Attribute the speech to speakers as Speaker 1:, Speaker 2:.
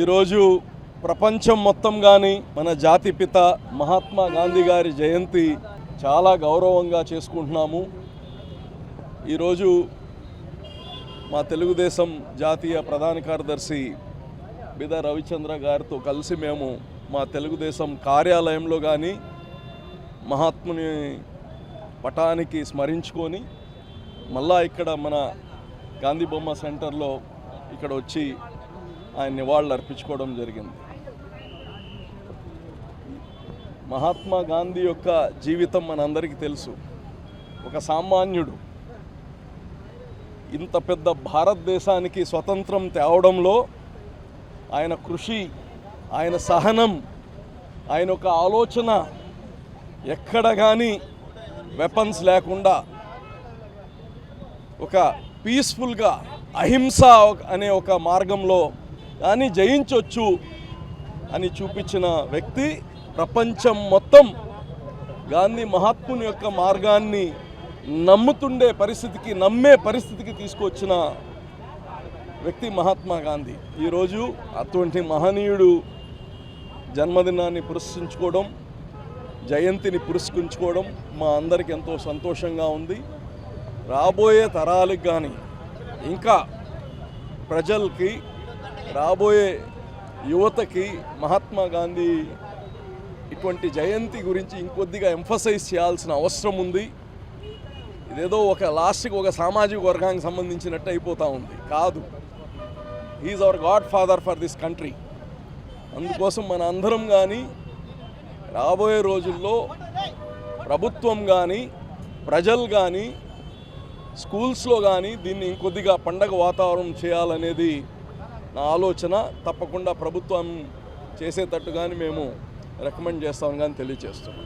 Speaker 1: ఈరోజు ప్రపంచం మొత్తం కానీ మన జాతిపిత మహాత్మా గాంధీ గారి జయంతి చాలా గౌరవంగా చేసుకుంటున్నాము. ఈరోజు మా తెలుగుదేశం జాతీయ ప్రధాన కార్యదర్శి బిద రవిచంద్ర గారితో కలిసి మేము మా తెలుగుదేశం కార్యాలయంలో కానీ మహాత్ముని పటానికి స్మరించుకొని మళ్ళా ఇక్కడ మన గాంధీ బొమ్మ సెంటర్లో ఇక్కడ వచ్చి ఆయన నివాళులు అర్పించుకోవడం జరిగింది. మహాత్మా గాంధీ యొక్క జీవితం మనందరికీ తెలుసు. ఒక సామాన్యుడు ఇంత పెద్ద భారతదేశానికి స్వతంత్రం తేవడంలో ఆయన కృషి ఆయన సహనం ఆయన ఒక ఆలోచన ఎక్కడ కానీ వెపన్స్ లేకుండా ఒక పీస్ఫుల్గా అహింస అనే ఒక మార్గంలో కానీ జయించవచ్చు అని చూపించిన వ్యక్తి ప్రపంచం మొత్తం గాంధీ మహాత్ముని యొక్క మార్గాన్ని నమ్ముతుండే పరిస్థితికి నమ్మే పరిస్థితికి తీసుకొచ్చిన వ్యక్తి మహాత్మా గాంధీ. ఈరోజు అటువంటి మహనీయుడు జన్మదినాన్ని పురస్కరించుకోవడం జయంతిని పురస్కరించుకోవడం మా అందరికి ఎంతో సంతోషంగా ఉంది. రాబోయే తరాలకు కానీ ఇంకా ప్రజలకి రాబోయే యువతకి మహాత్మా గాంధీ ఇటువంటి జయంతి గురించి ఇంకొద్దిగా ఎంఫసైజ్ చేయాల్సిన అవసరం ఉంది. ఇదేదో ఒక లాస్ట్కి ఒక సామాజిక వర్గానికి సంబంధించినట్టు అయిపోతూ ఉంది. కాదు. Is our godfather for this country అందుకోసం మన అందరం కానీ రాబోయే రోజుల్లో ప్రభుత్వం కానీ ప్రజలు కానీ స్కూల్స్లో కానీ దీన్ని ఇంకొద్దిగా పండగ వాతావరణం చేయాలనేది నా ఆలోచన తప్పకుండా ప్రభుత్వం చేసేటట్టు కానీ మేము రికమెండ్ చేస్తామని కానీ తెలియజేస్తున్నాం.